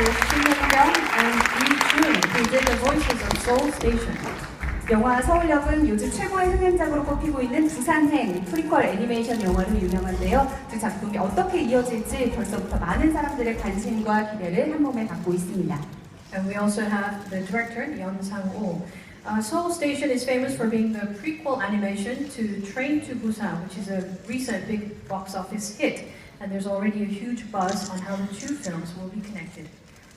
Shin and Lee Jun, who did the voices of Seoul Station. 영화 서울역은 요즘 최고의 흥행작으로 꼽히고 있는 부산행 프리퀄 애니메이션 영화로 유명한데요. 두 작품이 어떻게 이어질지 벌써부터 많은 사람들의 관심과 기대를 한 몸에 갖고 있습니다. And we also have the director, Yeon Sang-woo. Uh, Seoul Station is famous for being the prequel animation to Train to Busan, which is a recent big box office hit. And there's already a huge buzz on how the two films will be connected.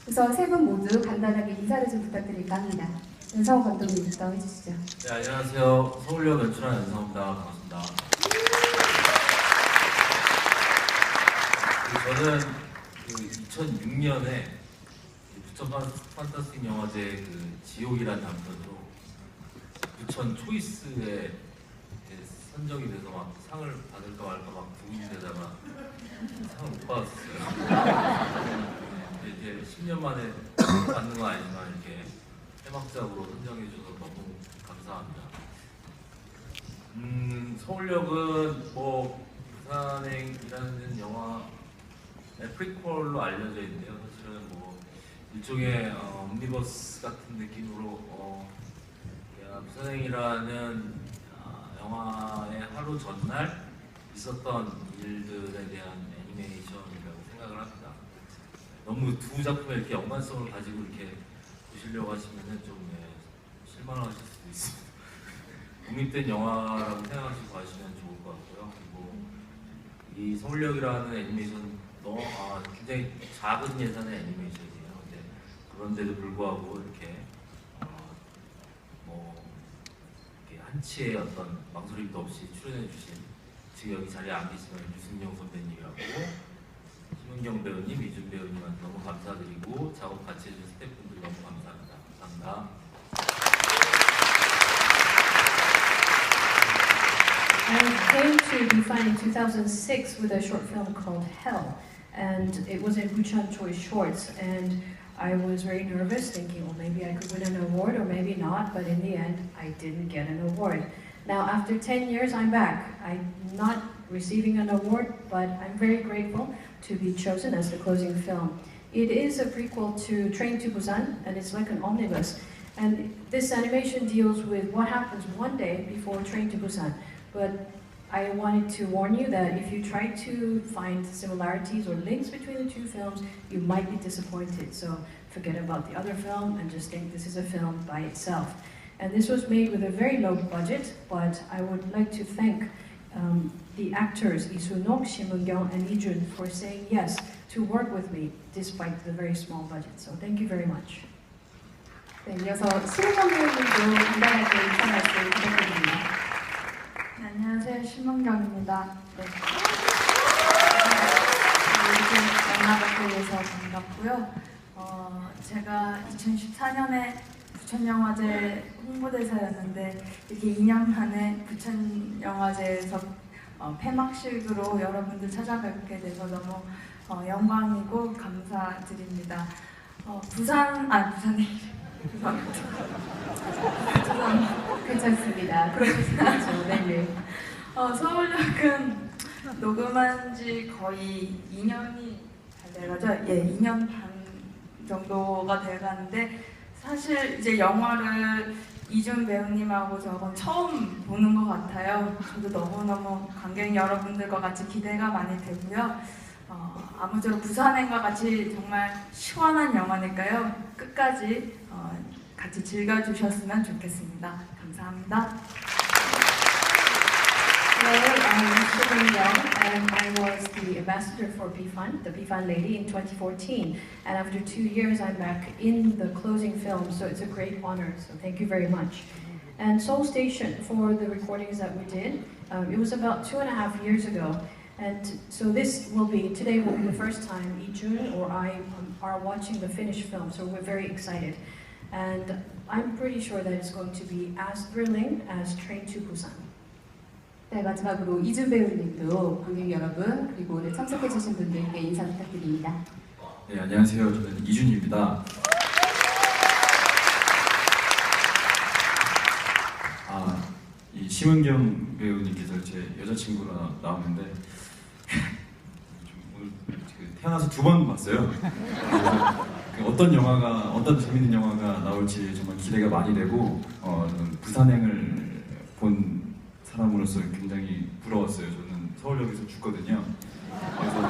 우선 세 분 모두 간단하게 인사를 좀 부탁드릴까 합니다. 윤성호 감독님부터 해주시죠. 네, 안녕하세요. 서울역 연출한 연성입니다. 반갑습니다. 그 저는 그 2006년에 부천 판- 판타스틱 영화제 그 지옥이라는 단편으로 부천 초이스에 선정이 돼서 막 상을 받을까 말까 막 고민되다가 상을 못 받았어요. 이제 10년 만에 받는 건 아니지만 이렇게 해막작으로 선정해줘서 너무 감사합니다. 음, 서울역은 뭐 부산행이라는 영화의 프리퀄로 알려져 있는데요. 사실은 뭐 일종의 어, 옴니버스 같은 느낌으로 어, 야, 부산행이라는 아, 영화의 하루 전날 있었던 일들에 대한 애니메이션이라고 생각을 합니다. 너무 두 작품의 이렇게 연관성을 가지고 이렇게 보시려고 하시면은 좀 예, 실망하실 수도 있습니다. 독립된 영화라고 생각하시고 가시면 좋을 것 같고요. 그리고 이 서울역이라는 애니메이션 너 아, 굉장히 작은 예산의 애니메이션이에요. 근데 그런데도 불구하고 이렇게 어, 뭐 이렇게 한치의 어떤 망설임도 없이 출연해 주신 지금 여기 자리에 안 계시는 유승용 선배님이라고 심은경 배우님, 이준 배우님한테 너무 감사드리고 작업 같이 해준 스태프분들 너무 감사합니다. 감사합니다. I came to Busan in 2006 with a short film called Hell, and it was in Buchan Choice Shorts. And I was very nervous, thinking, well, maybe I could win an award or maybe not. But in the end, I didn't get an award. Now, after 10 years, I'm back. I'm not receiving an award, but I'm very grateful to be chosen as the closing film. It is a prequel to Train to Busan, and it's like an omnibus. And this animation deals with what happens one day before Train to Busan. But I wanted to warn you that if you try to find similarities or links between the two films, you might be disappointed. So forget about the other film and just think this is a film by itself. And this was made with a very low budget, but I would like to thank um, the actors Lee Soo-nok, Shim Eun-kyung, and Lee Jun for saying yes to work with me despite the very small budget. So thank you very much. 네, 이어서 신은경 배우님도 간단하게 인사 말씀 부탁드립니다. 네, 안녕하세요. 신문경입니다. 네. 요즘 만나뵙게 돼서 반갑고요. 어, 제가 2014년에 부천영화제 홍보대사였는데 이렇게 2년 만에 부천영화제에서 어, 폐막식으로 여러분들 찾아뵙게 돼서 너무 어, 영광이고 감사드립니다. 어, 부산, 아, 부산에 죄송합니다. 괜찮습니다. 그렇게 생각하죠. 네, 네. 어, 서울역은 녹음한 지 거의 2년이 잘 돼가죠? 예, 2년 반 정도가 돼가는데 사실 이제 영화를 이준 배우님하고 저건 처음 보는 것 같아요. 저도 너무너무 관객 여러분들과 같이 기대가 많이 되고요. 어, 아무쪼록 부산행과 같이 정말 시원한 영화니까요. 끝까지 어, 같이 즐겨주셨으면 좋겠습니다. 감사합니다. And I was the ambassador for BFUN, the BFUN Lady, in 2014. And after two years, I'm back in the closing film, so it's a great honor. So thank you very much. And Seoul Station, for the recordings that we did, um, it was about two and a half years ago. And so this will be, today will be the first time Ijun or I um, are watching the finished film, so we're very excited. And I'm pretty sure that it's going to be as thrilling as Train to Busan. 네, 마지막으로 이준 배우님도 관객 여러분 그리고 오늘 참석해주신 분들께 인사 부탁드립니다. 네, 안녕하세요. 저는 이준입니다. 아, 이 심은경 배우님께서 제 여자친구라 나오는데 좀 오늘 그 태어나서 두 번 봤어요. 그 어떤 영화가 어떤 재밌는 영화가 나올지 정말 기대가 많이 되고 어, 부산행을 본 사람으로서 굉장히 부러웠어요. 저는 서울역에서 죽거든요. 그래서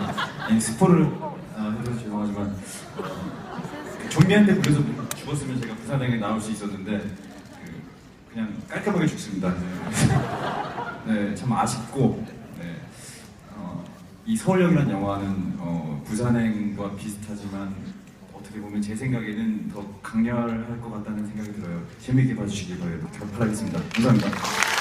아니, 스포를 아, 해서 죄송하지만 어, 그 좀비한테 물려서 죽었으면 제가 부산행에 나올 수 있었는데 그, 그냥 깔끔하게 죽습니다. 네, 참 아쉽고 네, 어, 이 서울역이라는 영화는 어, 부산행과 비슷하지만 어떻게 보면 제 생각에는 더 강렬할 것 같다는 생각이 들어요. 재미있게 봐주시길 바라- 바라겠습니다. 감사합니다.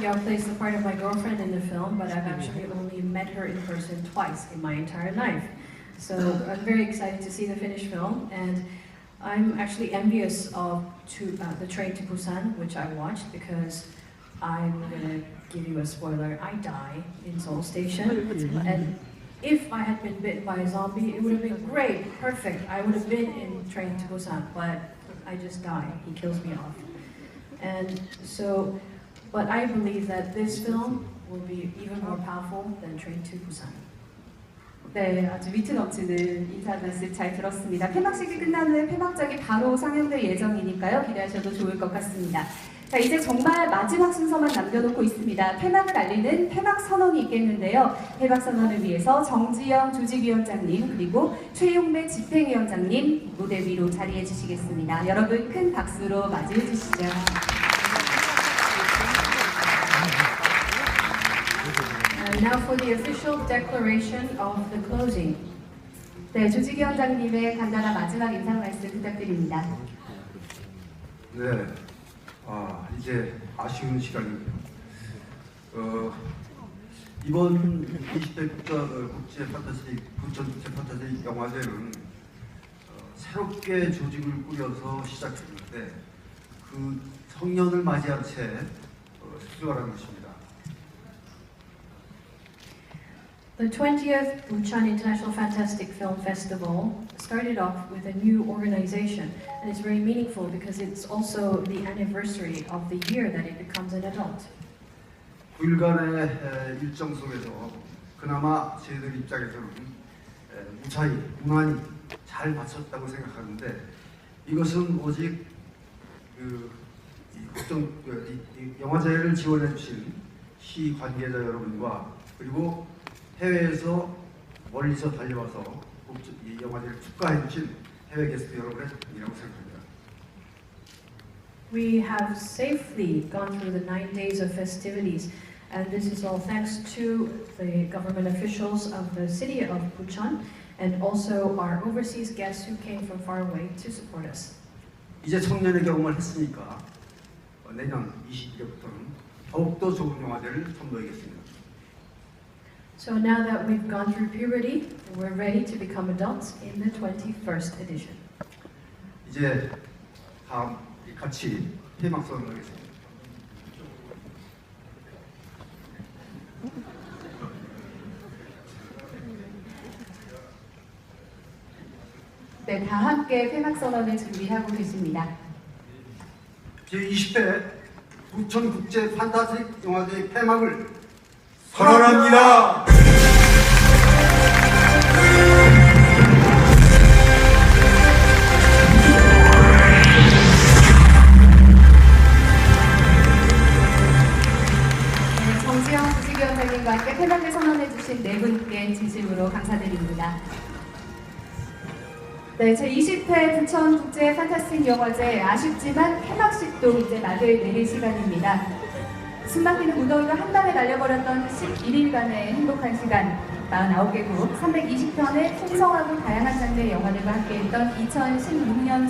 Young plays the part of my girlfriend in the film, but I've actually only met her in person twice in my entire life. So I'm very excited to see the finished film, and I'm actually envious of to, uh, the train to Busan, which I watched because I'm gonna give you a spoiler. I die in Seoul Station, and if I had been bitten by a zombie, it would have been great, perfect. I would have been in Train to Busan, but I just die. He kills me off, and so. But I believe that this film will be even more powerful than Train to Busan. 네, 아주 위트 넘치는 인사 말씀 잘 들었습니다. 폐막식이 끝난 후에 폐막작이 바로 상영될 예정이니까요. 기대하셔도 좋을 것 같습니다. 자, 이제 정말 마지막 순서만 남겨놓고 있습니다. 폐막을 알리는 폐막 선언이 있겠는데요. 폐막 선언을 위해서 정지영 조직위원장님 그리고 최용배 집행위원장님 무대 위로 자리해 주시겠습니다. 여러분 큰 박수로 맞이해 주시죠. Now for the official declaration of the closing. 네, 조직위원장님의 간단한 마지막 인사 말씀 부탁드립니다. 네, 아 이제 아쉬운 시간이네요. 어, 이번 20대 국제, 어, 국제 판타지 부천 국제 판타지 영화제는 어, 새롭게 조직을 꾸려서 시작했는데 그 성년을 맞이한 채 어, 수료하는 것입니다. The 20th Busan International Fantastic Film Festival started off with a new organization, and it's very meaningful because it's also the anniversary of the year that it becomes an adult. 9일간의 에, 일정 속에서 그나마 저희들 입장에서는 에, 무사히 무난히 잘 마쳤다고 생각하는데 이것은 오직 그이 국정 그, 영화제를 지원해 주신 시 관계자 여러분과 그리고 해외에서 멀리서 달려와서 이 영화제를 축하해 주신 해외 게스트 여러분의 덕분이라고 생각합니다. We have safely gone through the nine days of festivities, and this is all thanks to the government officials of the city of Busan and also our overseas guests who came from far away to support us. 이제 청년의 경험을 했으니까 어, 내년 21일부터는 더욱더 좋은 영화제를 선보이겠습니다. So now that we've gone through puberty, we're ready to become adults in the 21st edition. 이제 다음 같이 폐막선을 하겠습니다. 네, 다 함께 폐막 선언을 준비하고 계십니다. 제20회 부천 국제 판타지 영화제 폐막을 선언합니다. 네, 제 20회 부천국제 판타스틱 영화제 아쉽지만 폐막식도 이제 막을 내릴 시간입니다. 숨막히는 무더위가 한 방에 날려버렸던 11일간의 행복한 시간 49개국 320편의 풍성하고 다양한 장르의 영화들과 함께했던 2016년